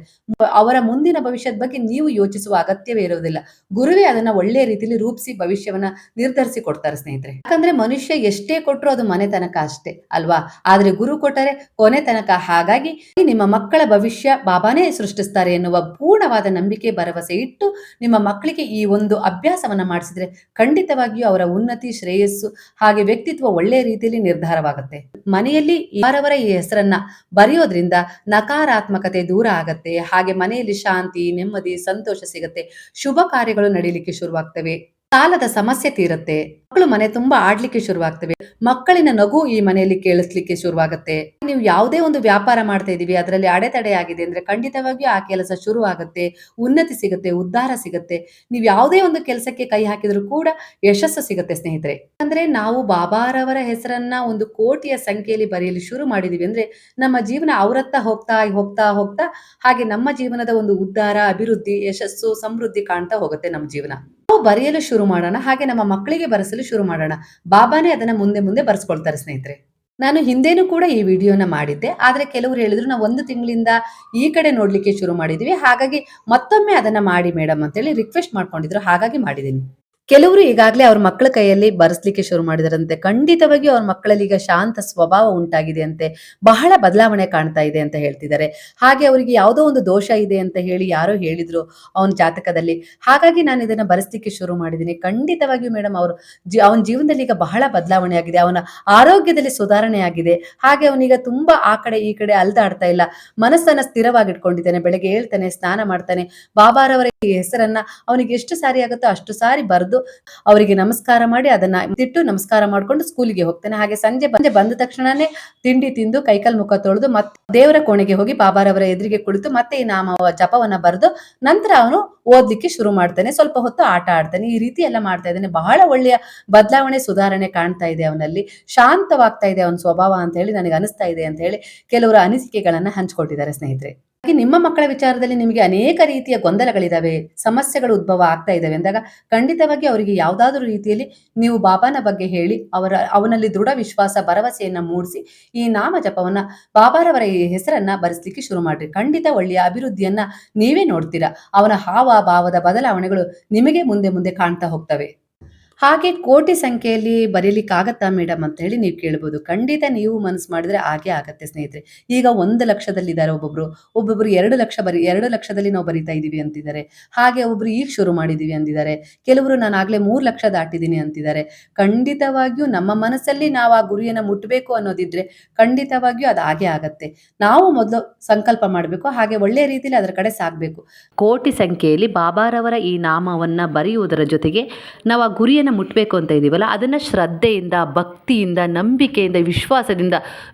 S1: ಅವರ ಮುಂದಿನ ಭವಿಷ್ಯದ ಬಗ್ಗೆ ನೀವು ಯೋಚಿಸುವ ಅಗತ್ಯವೇ ಇರುವುದಿಲ್ಲ. ಗುರುವೇ ಅದನ್ನ ಒಳ್ಳೆಯ ರೀತಿಯಲ್ಲಿ ರೂಪಿಸಿ ಭವಿಷ್ಯವನ್ನ ನಿರ್ಧರಿಸಿ ಕೊಡ್ತಾರೆ ಸ್ನೇಹಿತರೆ. ಯಾಕಂದ್ರೆ ಮನುಷ್ಯ ಎಷ್ಟೇ ಕೊಟ್ಟರು ಅದು ಮನೆ ತನಕ ಅಷ್ಟೇ, ಅಲ್ವಾ? ಆದ್ರೆ ಗುರು ಕೊಟ್ಟರೆ ಕೊನೆ ತನಕ ಹಾಗಾಗಿ ನಿಮ್ಮ ಮಕ್ಕಳ ಭವಿಷ್ಯ ಬಾಬಾನೇ ಸೃಷ್ಟಿಸ್ತಾರೆ ಎನ್ನುವ ಪೂರ್ಣವಾದ ನಂಬಿಕೆ, ಭರವಸೆ ಇಟ್ಟು ನಿಮ್ಮ ಮಕ್ಕಳಿಗೆ ಈ ಒಂದು ಅಭ್ಯಾಸವನ್ನ ಮಾಡಿಸಿದ್ರೆ ಖಂಡಿತವಾಗಿಯೂ ಅವರ ಉನ್ನತಿ, ಶ್ರೇಯಸ್ಸು ಹಾಗೆ ವ್ಯಕ್ತಿತ್ವ ಒಳ್ಳೆ ರೀತಿಯಲ್ಲಿ ನಿರ್ಧಾರವಾಗುತ್ತೆ. ಮನೆಯಲ್ಲಿ ಯಾರವರ ಈ ಹೆಸರನ್ನ ಬರೆಯೋದ್ರಿಂದ ನಕಾರಾತ್ಮಕತೆ ದೂರ ಆಗತ್ತೆ. ಹಾಗೆ ಮನೆಯಲ್ಲಿ ಶಾಂತಿ, ನೆಮ್ಮದಿ, ಸಂತೋಷ ಸಿಗತ್ತೆ. ಶುಭ ಕಾರ್ಯಗಳು ನಡೀಲಿಕ್ಕೆ ಶುರುವಾಗ್ತವೆ. ಸಾಲದ ಸಮಸ್ಯೆ ತೀರತ್ತೆ. ಮಕ್ಕಳು ಮನೆ ತುಂಬಾ ಆಡ್ಲಿಕ್ಕೆ ಶುರುವಾಗ್ತವೆ. ಮಕ್ಕಳಿನ ನಗು ಈ ಮನೆಯಲ್ಲಿ ಕೇಳಿಸ್ಲಿಕ್ಕೆ ಶುರುವಾಗುತ್ತೆ. ನೀವು ಯಾವುದೇ ಒಂದು ವ್ಯಾಪಾರ ಮಾಡ್ತಾ ಇದೀವಿ, ಅದರಲ್ಲಿ ಅಡೆತಡೆ ಆಗಿದೆ ಅಂದ್ರೆ ಖಂಡಿತವಾಗಿಯೂ ಆ ಕೆಲಸ ಶುರು ಆಗುತ್ತೆ ಉನ್ನತಿ ಸಿಗುತ್ತೆ, ಉದ್ಧಾರ ಸಿಗುತ್ತೆ. ನೀವು ಯಾವುದೇ ಒಂದು ಕೆಲಸಕ್ಕೆ ಕೈ ಹಾಕಿದ್ರು ಕೂಡ ಯಶಸ್ಸು ಸಿಗುತ್ತೆ ಸ್ನೇಹಿತರೆ. ಅಂದ್ರೆ ನಾವು ಬಾಬಾರವರ ಹೆಸರನ್ನ ಒಂದು ಕೋಟಿಯ ಸಂಖ್ಯೆಯಲ್ಲಿ ಬರೆಯಲು ಶುರು ಮಾಡಿದೀವಿ ಅಂದ್ರೆ ನಮ್ಮ ಜೀವನ ಅವರತ್ತ ಹೋಗ್ತಾ ಹೋಗ್ತಾ ಹೋಗ್ತಾ ಹಾಗೆ ನಮ್ಮ ಜೀವನದ ಒಂದು ಉದ್ಧಾರ, ಅಭಿವೃದ್ಧಿ, ಯಶಸ್ಸು, ಸಮೃದ್ಧಿ ಕಾಣ್ತಾ ಹೋಗುತ್ತೆ ನಮ್ಮ ಜೀವನ. ನಾವು ಬರೆಯಲು ಶುರು ಮಾಡೋಣ, ಹಾಗೆ ನಮ್ಮ ಮಕ್ಕಳಿಗೆ ಬರೆಸಲು ಶುರು ಮಾಡೋಣ. ಬಾಬಾನೇ ಅದನ್ನ ಮುಂದೆ ಮುಂದೆ ಬರ್ಸ್ಕೊಳ್ತಾರೆ ಸ್ನೇಹಿತರೆ. ನಾನು ಹಿಂದೆನೂ ಕೂಡ ಈ ವಿಡಿಯೋನ ಮಾಡಿದ್ದೆ, ಆದ್ರೆ ಕೆಲವರು ಹೇಳಿದ್ರು ನಾವು ಒಂದು ತಿಂಗಳಿಂದ ಈ ಕಡೆ ನೋಡ್ಲಿಕ್ಕೆ ಶುರು ಮಾಡಿದೀವಿ. ಹಾಗಾಗಿ ಮತ್ತೊಮ್ಮೆ ಅದನ್ನ ಮಾಡಿ ಮೇಡಮ್ ಅಂತೇಳಿ ರಿಕ್ವೆಸ್ಟ್ ಮಾಡ್ಕೊಂಡಿದ್ರು, ಹಾಗಾಗಿ ಮಾಡಿದ್ದೀನಿ ಕೆಲವರು ಈಗಾಗಲೇ ಅವ್ರ ಮಕ್ಕಳ ಕೈಯಲ್ಲಿ ಬರೆಸ್ಲಿಕ್ಕೆ ಶುರು ಮಾಡಿದರಂತೆ. ಖಂಡಿತವಾಗಿ ಅವ್ರ ಮಕ್ಕಳಲ್ಲಿ ಈಗ ಶಾಂತ ಸ್ವಭಾವ ಉಂಟಾಗಿದೆ ಅಂತೆ, ಬಹಳ ಬದಲಾವಣೆ ಕಾಣ್ತಾ ಇದೆ ಅಂತ ಹೇಳ್ತಿದ್ದಾರೆ. ಹಾಗೆ ಅವರಿಗೆ ಯಾವುದೋ ಒಂದು ದೋಷ ಇದೆ ಅಂತ ಹೇಳಿ ಯಾರೋ ಹೇಳಿದ್ರು ಅವನ ಜಾತಕದಲ್ಲಿ. ಹಾಗಾಗಿ ನಾನು ಇದನ್ನ ಬರೆಸ್ಲಿಕ್ಕೆ ಶುರು ಮಾಡಿದ್ದೀನಿ. ಖಂಡಿತವಾಗಿಯೂ ಮೇಡಮ್ ಅವರು ಅವನ ಜೀವನದಲ್ಲಿ ಈಗ ಬಹಳ ಬದಲಾವಣೆ ಆಗಿದೆ. ಅವನ ಆರೋಗ್ಯದಲ್ಲಿ ಸುಧಾರಣೆ ಆಗಿದೆ. ಹಾಗೆ ಅವನೀಗ ತುಂಬಾ ಆ ಕಡೆ ಈ ಕಡೆ ಅಲ್ದಾಡ್ತಾ ಇಲ್ಲ. ಮನಸ್ಸನ್ನ ಸ್ಥಿರವಾಗಿಟ್ಕೊಂಡಿದ್ದಾನೆ. ಬೆಳಗ್ಗೆ ಹೇಳ್ತಾನೆ, ಸ್ನಾನ ಮಾಡ್ತಾನೆ. ಬಾಬಾರವರ ಹೆಸರನ್ನ ಅವನಿಗೆ ಎಷ್ಟು ಸಾರಿ ಆಗುತ್ತೋ ಅಷ್ಟು ಸಾರಿ ಬರೆದು ಅವರಿಗೆ ನಮಸ್ಕಾರ ಮಾಡಿ ಅದನ್ನ ತಿಟ್ಟು ನಮಸ್ಕಾರ ಮಾಡ್ಕೊಂಡು ಸ್ಕೂಲಿಗೆ ಹೋಗ್ತೇನೆ. ಹಾಗೆ ಸಂಜೆ ಬಂದೆ ಬಂದ ತಕ್ಷಣನೇ ತಿಂಡಿ ತಿಂದು ಕೈಕಲ್ ಮುಖ ತೊಳೆದು ಮತ್ತೆ ದೇವರ ಕೋಣೆಗೆ ಹೋಗಿ ಬಾಬಾರವರ ಎದುರಿಗೆ ಕುಳಿತು ಮತ್ತೆ ಈ ನಾಮ ಜಪವನ್ನ ಬರೆದು ನಂತರ ಅವನು ಓದ್ಲಿಕ್ಕೆ ಶುರು ಮಾಡ್ತಾನೆ. ಸ್ವಲ್ಪ ಹೊತ್ತು ಆಟ ಆಡ್ತಾನೆ. ಈ ರೀತಿ ಎಲ್ಲ ಮಾಡ್ತಾ ಇದ್ದಾನೆ. ಬಹಳ ಒಳ್ಳೆಯ ಬದಲಾವಣೆ ಸುಧಾರಣೆ ಕಾಣ್ತಾ ಇದೆ ಅವನಲ್ಲಿ. ಶಾಂತವಾಗ್ತಾ ಇದೆ ಅವನ ಸ್ವಭಾವ ಅಂತ ಹೇಳಿ ನನಗೆ ಅನಿಸ್ತಾ ಇದೆ ಅಂತ ಹೇಳಿ ಕೆಲವರು ಅನಿಸಿಕೆಗಳನ್ನ ಹಂಚ್ಕೊಟ್ಟಿದ್ದಾರೆ ಸ್ನೇಹಿತರೆ. ಹಾಗಾಗಿ ನಿಮ್ಮ ಮಕ್ಕಳ ವಿಚಾರದಲ್ಲಿ ನಿಮಗೆ ಅನೇಕ ರೀತಿಯ ಗೊಂದಲಗಳಿದಾವೆ. ಸಮಸ್ಯೆಗಳು ಉದ್ಭವ ಆಗ್ತಾ ಇದಾವೆ. ಅಂದಾಗ ಖಂಡಿತವಾಗಿ ಅವರಿಗೆ ಯಾವುದಾದ್ರೂ ರೀತಿಯಲ್ಲಿ ನೀವು ಬಾಬಾನ ಬಗ್ಗೆ ಹೇಳಿ, ಅವರ, ಅವನಲ್ಲಿ ದೃಢ ವಿಶ್ವಾಸ, ಭರವಸೆಯನ್ನ ಮೂಡಿಸಿ, ಈ ನಾಮ ಜಪವನ್ನ, ಬಾಬಾರವರ ಈ ಹೆಸರನ್ನ ಬರೆಸ್ಲಿಕ್ಕೆ ಶುರು ಮಾಡ್ರಿ. ಖಂಡಿತ ಒಳ್ಳೆಯ ಅಭಿವೃದ್ಧಿಯನ್ನ ನೀವೇ ನೋಡ್ತೀರಾ. ಅವನ ಹಾವ, ಭಾವದ ಬದಲಾವಣೆಗಳು ನಿಮಗೆ ಮುಂದೆ ಮುಂದೆ ಕಾಣ್ತಾ ಹೋಗ್ತವೆ. ಹಾಗೆ ಕೋಟಿ ಸಂಖ್ಯೆಯಲ್ಲಿ ಬರೀಲಿಕ್ಕಾಗತ್ತಾ ಮೇಡಮ್ ಅಂತ ಹೇಳಿ ನೀವು ಕೇಳ್ಬೋದು. ಖಂಡಿತ ನೀವು ಮನಸ್ಸು ಮಾಡಿದ್ರೆ ಹಾಗೆ ಆಗತ್ತೆ ಸ್ನೇಹಿತರೆ. ಈಗ ಒಂದು ಲಕ್ಷದಲ್ಲಿದ್ದಾರೆ ಒಬ್ಬೊಬ್ರು. ಒಬ್ಬೊಬ್ರು ಎರಡು ಲಕ್ಷ ಬರಿ, ಎರಡು ಲಕ್ಷದಲ್ಲಿ ನಾವು ಬರಿತಾ ಇದ್ದೀವಿ ಅಂತಿದ್ದಾರೆ. ಹಾಗೆ ಒಬ್ರು ಈಗ ಶುರು ಮಾಡಿದೀವಿ ಅಂದಿದ್ದಾರೆ ಕೆಲವರು ನಾನು ಆಗ್ಲೇ ಮೂರು ಲಕ್ಷ ದಾಟಿದ್ದೀನಿ ಅಂತಿದ್ದಾರೆ. ಖಂಡಿತವಾಗಿಯೂ ನಮ್ಮ ಮನಸ್ಸಲ್ಲಿ ನಾವು ಆ ಗುರಿಯನ್ನ ಮುಟ್ಟಬೇಕು ಅನ್ನೋದಿದ್ರೆ ಖಂಡಿತವಾಗಿಯೂ ಅದು ಹಾಗೆ ಆಗತ್ತೆ. ನಾವು ಮೊದಲು ಸಂಕಲ್ಪ ಮಾಡಬೇಕು, ಹಾಗೆ ಒಳ್ಳೆಯ ರೀತಿಯಲ್ಲಿ ಅದರ ಕಡೆ ಸಾಗಬೇಕು
S2: ಕೋಟಿ ಸಂಖ್ಯೆಯಲ್ಲಿ ಬಾಬಾರವರ ಈ ನಾಮವನ್ನು ಬರೆಯುವುದರ ಜೊತೆಗೆ ನಾವು ಆ ಗುರಿಯನ್ನು ಮುಟ್ಟಬೇಕು ಅಂತ ಇದ್ದೀವಲ್ಲ ಅದನ್ನು ಶ್ರದ್ಧೆಯಿಂದ, ಭಕ್ತಿಯಿಂದ, ನಂಬಿಕೆಯಿಂದ, ವಿಶ್ವಾಸದಿಂದ,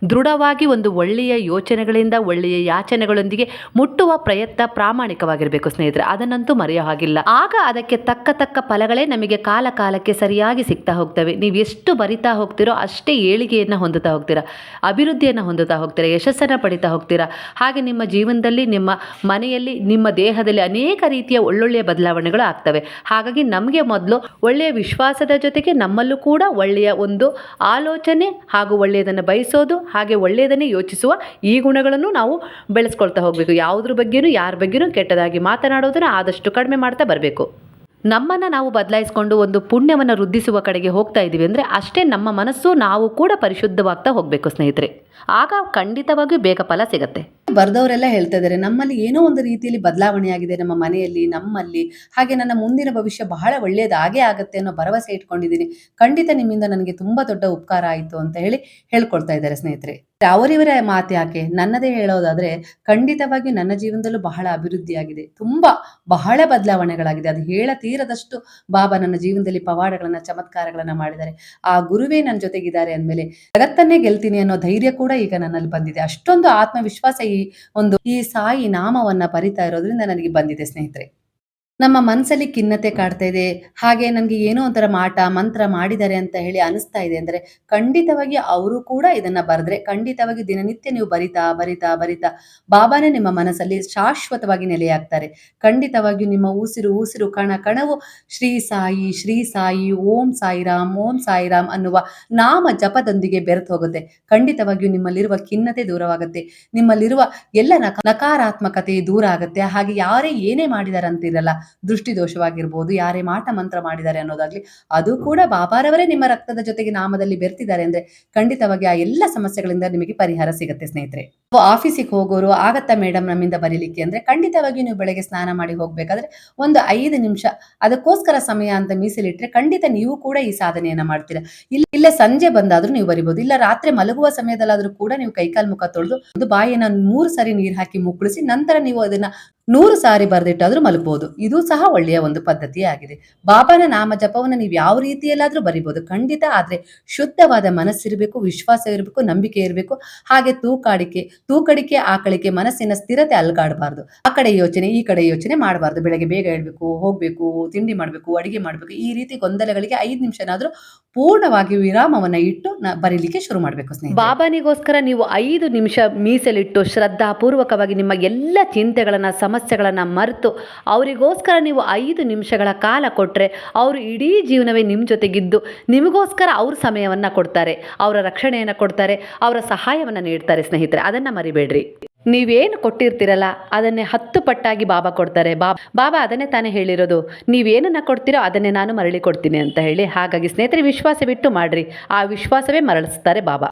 S2: ದೃಢವಾಗಿ ಒಂದು ಒಳ್ಳೆಯ ಯೋಚನೆಗಳಿಂದ, ಒಳ್ಳೆಯ ಯಾಚನೆಗಳೊಂದಿಗೆ ಮುಟ್ಟುವ ಪ್ರಯತ್ನ ಪ್ರಾಮಾಣಿಕವಾಗಿರಬೇಕು ಸ್ನೇಹಿತರೆ. ಅದನ್ನಂತೂ ಮರೆಯೋ ಹಾಗಿಲ್ಲ. ಆಗ ಅದಕ್ಕೆ ತಕ್ಕ ತಕ್ಕ ಫಲಗಳೇ ನಮಗೆ ಕಾಲ ಕಾಲಕ್ಕೆ ಸರಿಯಾಗಿ ಸಿಗ್ತಾ ಹೋಗ್ತವೆ. ನೀವು ಎಷ್ಟು ಬರಿತಾ ಹೋಗ್ತೀರೋ ಅಷ್ಟೇ ಏಳಿಗೆಯನ್ನು ಹೊಂದುತ್ತಾ ಹೋಗ್ತೀರಾ. ಅಭಿವೃದ್ಧಿಯನ್ನು ಹೊಂದುತ್ತಾ ಹೋಗ್ತೀರಾ. ಯಶಸ್ಸನ್ನು ಪಡಿತಾ ಹೋಗ್ತೀರಾ. ಹಾಗೆ ನಿಮ್ಮ ಜೀವನದಲ್ಲಿ, ನಿಮ್ಮ ಮನೆಯಲ್ಲಿ, ನಿಮ್ಮ ದೇಹದಲ್ಲಿ ಅನೇಕ ರೀತಿಯ ಒಳ್ಳೊಳ್ಳೆಯ ಬದಲಾವಣೆಗಳು ಆಗ್ತವೆ. ಹಾಗಾಗಿ ನಮಗೆ ಮೊದಲು ಒಳ್ಳೆಯ ವಿಶ್ವಾಸದ ಜೊತೆಗೆ ನಮ್ಮಲ್ಲೂ ಕೂಡ ಒಳ್ಳೆಯ ಒಂದು ಆಲೋಚನೆ ಹಾಗೂ ಒಳ್ಳೆಯದನ್ನು ಬಯಸೋದು, ಹಾಗೆ ಒಳ್ಳೆಯದನ್ನೇ ಯೋಚಿಸುವ ಈ ಗುಣಗಳನ್ನು ನಾವು ಬೆಳೆಸ್ಕೊಳ್ತಾ ಹೋಗಬೇಕು. ಯಾವುದ್ರ ಬಗ್ಗೆನೂ, ಯಾರ ಬಗ್ಗೆನೂ ಕೆಟ್ಟದಾಗಿ ಮಾತನಾಡೋದನ್ನು ಆದಷ್ಟು ಕಡಿಮೆ ಮಾಡ್ತಾ ಬರಬೇಕು. ನಮ್ಮನ್ನು ನಾವು ಬದಲಾಯಿಸ್ಕೊಂಡು ಒಂದು ಪುಣ್ಯವನ್ನು ವೃದ್ಧಿಸುವ ಕಡೆಗೆ ಹೋಗ್ತಾ ಇದ್ದೀವಿ ಅಂದರೆ ಅಷ್ಟೇ ನಮ್ಮ ಮನಸ್ಸು ನಾವು ಕೂಡ ಪರಿಶುದ್ಧವಾಗ್ತಾ ಹೋಗಬೇಕು, ಸ್ನೇಹಿತರೆ. ಆಗ ಖಂಡಿತವಾಗಿಯೂ ಬೇಗ ಫಲ ಸಿಗತ್ತೆ.
S1: ಬರೆದವರೆಲ್ಲ ಹೇಳ್ತಾ ಇದ್ದಾರೆ, ನಮ್ಮಲ್ಲಿ ಏನೋ ಒಂದು ರೀತಿಯಲ್ಲಿ ಬದಲಾವಣೆ ಆಗಿದೆ ನಮ್ಮ ಮನೆಯಲ್ಲಿ, ನಮ್ಮಲ್ಲಿ, ಹಾಗೆ ನನ್ನ ಮುಂದಿನ ಭವಿಷ್ಯ ಬಹಳ ಒಳ್ಳೆಯದಾಗೇ ಆಗುತ್ತೆ ಅನ್ನೋ ಭರವಸೆ ಇಟ್ಕೊಂಡಿದ್ದೀನಿ. ಖಂಡಿತ ನಿಮ್ಮಿಂದ ನನಗೆ ತುಂಬ ದೊಡ್ಡ ಉಪಕಾರ ಆಯಿತು ಅಂತ ಹೇಳಿ ಹೇಳ್ಕೊಳ್ತಾ ಇದ್ದಾರೆ, ಸ್ನೇಹಿತರೆ. ಅವರಿವರ ಮಾತು ಯಾಕೆ? ನನ್ನದೇ ಹೇಳೋದಾದ್ರೆ ಖಂಡಿತವಾಗಿ ನನ್ನ ಜೀವನದಲ್ಲೂ ಬಹಳ ಅಭಿವೃದ್ಧಿ ಆಗಿದೆ ತುಂಬಾ ಬಹಳ ಬದಲಾವಣೆಗಳಾಗಿದೆ. ಅದು ಹೇಳ ತೀರದಷ್ಟು ಬಾಬಾ ನನ್ನ ಜೀವನದಲ್ಲಿ ಪವಾಡಗಳನ್ನ, ಚಮತ್ಕಾರಗಳನ್ನ ಮಾಡಿದ್ದಾರೆ. ಆ ಗುರುವೇ ನನ್ನ ಜೊತೆಗಿದ್ದಾರೆ ಅಂದಮೇಲೆ ಜಗತ್ತನ್ನೇ ಗೆಲ್ತೀನಿ ಅನ್ನೋ ಧೈರ್ಯ ಕೂಡ ಈಗ ನನ್ನಲ್ಲಿ ಬಂದಿದೆ. ಅಷ್ಟೊಂದು ಆತ್ಮವಿಶ್ವಾಸ ಈ ಒಂದು ಈ ಸಾಯಿ ನಾಮವನ್ನ ಬರಿತಾ ಇರೋದ್ರಿಂದ ನನಗೆ ಬಂದಿದೆ ಸ್ನೇಹಿತರೆ. ನಮ್ಮ ಮನಸ್ಸಲ್ಲಿ ಖಿನ್ನತೆ ಕಾಡ್ತಾ ಇದೆ. ಹಾಗೆ ನನಗೆ ಏನೋ ಒಂಥರ ಮಾಟ, ಮಂತ್ರ ಮಾಡಿದ್ದಾರೆ ಅಂತ ಹೇಳಿ ಅನಿಸ್ತಾ ಇದೆ ಅಂದ್ರೆ ಖಂಡಿತವಾಗಿ ಅವರು ಕೂಡ ಇದನ್ನ ಬರೆದ್ರೆ, ಖಂಡಿತವಾಗಿ ದಿನನಿತ್ಯ ನೀವು ಬರಿತಾ ಬರಿತಾ ಬರಿತಾ ಬಾಬಾನೇ ನಿಮ್ಮ ಮನಸ್ಸಲ್ಲಿ ಶಾಶ್ವತವಾಗಿ ನೆಲೆಯಾಗ್ತಾರೆ. ಖಂಡಿತವಾಗಿಯೂ ನಿಮ್ಮ ಉಸಿರು ಉಸಿರು, ಕಣ, ಕಣವು ಶ್ರೀ ಸಾಯಿ ಶ್ರೀ ಸಾಯಿ, ಓಂ ಸಾಯಿರಾಮ್ ಓಂ ಸಾಯಿರಾಮ್ ಅನ್ನುವ ನಾಮ ಜಪದೊಂದಿಗೆ ಬೆರೆತು ಹೋಗುತ್ತೆ. ಖಂಡಿತವಾಗಿಯೂ ನಿಮ್ಮಲ್ಲಿರುವ ಖಿನ್ನತೆ ದೂರವಾಗುತ್ತೆ. ನಿಮ್ಮಲ್ಲಿರುವ ಎಲ್ಲ ನಕ, ನಕಾರಾತ್ಮಕತೆ ದೂರ ಆಗುತ್ತೆ. ಹಾಗೆ ಯಾರೇ ಏನೇ ಮಾಡಿದಾರೆ ಅಂತಿರಲ್ಲ ದೃಷ್ಟಿ ದೋಷವಾಗಿರ್ಬೋದು ಯಾರೇ ಮಾಟ ಮಂತ್ರ ಮಾಡಿದ್ದಾರೆ ಅನ್ನೋದಾಗ್ಲಿ, ಅದು ಕೂಡ ಬಾಬಾರವರೇ ನಿಮ್ಮ ರಕ್ತದ ಜೊತೆಗೆ ನಾಮದಲ್ಲಿ ಬೆರ್ತಿದ್ದಾರೆ ಅಂದ್ರೆ ಖಂಡಿತವಾಗಿ ಆ ಎಲ್ಲ ಸಮಸ್ಯೆಗಳಿಂದ ನಿಮಗೆ ಪರಿಹಾರ ಸಿಗುತ್ತೆ ಸ್ನೇಹಿತರೆ. ಆಫೀಸಿಗೆ ಹೋಗೋರು, ಆಗತ್ತಾ ಮೇಡಮ್ ನಮ್ಮಿಂದ ಬರೀಲಿಕ್ಕೆ? ಅಂದ್ರೆ ಖಂಡಿತವಾಗಿ ನೀವು ಬೆಳಗ್ಗೆ ಸ್ನಾನ ಮಾಡಿ ಹೋಗ್ಬೇಕಾದ್ರೆ ಒಂದು ಐದು ನಿಮಿಷ, ಅದಕ್ಕೋಸ್ಕರ ಸಮಯ ಅಂತ ಮೀಸಲಿಟ್ಟರೆ ಖಂಡಿತ ನೀವು ಕೂಡ ಈ ಸಾಧನೆಯನ್ನ ಮಾಡ್ತೀರಾ. ಇಲ್ಲ, ಇಲ್ಲೇ ಸಂಜೆ ಬಂದಾದ್ರೂ ನೀವು ಬರಿಬಹುದು ಇಲ್ಲ ರಾತ್ರಿ ಮಲಗುವ ಸಮಯದಲ್ಲಾದ್ರೂ ಕೂಡ ನೀವು ಕೈಕಾಲು ಮುಖ ತೊಳೆದು ಒಂದು ಬಾಯಿನ ಮೂರು ಸರಿ ನೀರು ಹಾಕಿ ಮುಕ್ಕಳಿಸಿ, ನಂತರ ನೀವು ಅದನ್ನ ನೂರು ಸಾರಿ ಬರೆದಿಟ್ಟಾದ್ರೂ ಮಲಗಬಹುದು ಇದು ಸಹ ಒಳ್ಳೆಯ ಒಂದು ಪದ್ಧತಿ ಆಗಿದೆ. ಬಾಬಾನ ನಾಮ ಜಪವನ್ನು ನೀವು ಯಾವ ರೀತಿಯಲ್ಲಾದ್ರೂ ಬರಿಬಹುದು ಖಂಡಿತ ಆದ್ರೆ ಶುದ್ಧವಾದ ಮನಸ್ಸಿರಬೇಕು, ವಿಶ್ವಾಸ ಇರಬೇಕು, ನಂಬಿಕೆ ಇರಬೇಕು. ಹಾಗೆ ತೂಕಾಡಿಕೆ, ತೂಕಡಿಕೆ, ಆಕಳಿಕೆ, ಮನಸ್ಸಿನ ಸ್ಥಿರತೆ ಅಲ್ಗಾಡಬಾರ್ದು. ಆ ಕಡೆ ಯೋಚನೆ, ಈ ಕಡೆ ಯೋಚನೆ ಮಾಡಬಾರ್ದು. ಬೆಳಗ್ಗೆ ಬೇಗ ಹೇಳ್ಬೇಕು, ಹೋಗ್ಬೇಕು, ತಿಂಡಿ ಮಾಡ್ಬೇಕು, ಅಡಿಗೆ ಮಾಡ್ಬೇಕು, ಈ ರೀತಿ ಗೊಂದಲಗಳಿಗೆ ಐದು ನಿಮಿಷನಾದ್ರೂ ಪೂರ್ಣವಾಗಿ ವಿರಾಮವನ್ನ ಇಟ್ಟು ಬರೀಲಿಕ್ಕೆ ಶುರು ಮಾಡಬೇಕು ಸ್ನೇಹಿತರೆ.
S2: ಬಾಬಾನಿಗೋಸ್ಕರ ನೀವು ಐದು ನಿಮಿಷ ಮೀಸಲಿಟ್ಟು ಶ್ರದ್ಧಾಪೂರ್ವಕವಾಗಿ ನಿಮ್ಮ ಎಲ್ಲ ಚಿಂತೆಗಳನ್ನು ಸಮಸ್ಯೆಗಳನ್ನು ಮರೆತು ಅವರಿಗೋಸ್ಕರ ನೀವು ಐದು ನಿಮಿಷಗಳ ಕಾಲ ಕೊಟ್ಟರೆ ಅವರು ಇಡೀ ಜೀವನವೇ ನಿಮ್ಮ ಜೊತೆಗಿದ್ದು. ನಿಮಗೋಸ್ಕರ ಅವ್ರ ಸಮಯವನ್ನು ಕೊಡ್ತಾರೆ, ಅವರ ರಕ್ಷಣೆಯನ್ನು ಕೊಡ್ತಾರೆ, ಅವರ ಸಹಾಯವನ್ನು ನೀಡ್ತಾರೆ ಸ್ನೇಹಿತರೆ. ಅದನ್ನು ಮರಿಬೇಡ್ರಿ. ನೀವೇನು ಕೊಟ್ಟಿರ್ತೀರಲ್ಲ, ಅದನ್ನೇ ಹತ್ತು ಪಟ್ಟಾಗಿ ಬಾಬಾ ಕೊಡ್ತಾರೆ. ಬಾಬಾ ಬಾಬಾ ಅದನ್ನೇ ತಾನೇ ಹೇಳಿರೋದು. ನೀವೇನನ್ನು ಕೊಡ್ತೀರೋ ಅದನ್ನೇ ನಾನು ಮರಳಿ ಕೊಡ್ತೀನಿ ಅಂತ ಹೇಳಿ. ಹಾಗಾಗಿ ಸ್ನೇಹಿತರೆ ವಿಶ್ವಾಸ ಬಿಟ್ಟು ಮಾಡ್ರಿ. ಆ ವಿಶ್ವಾಸವೇ ಮರಳಿಸ್ತಾರೆ ಬಾಬಾ.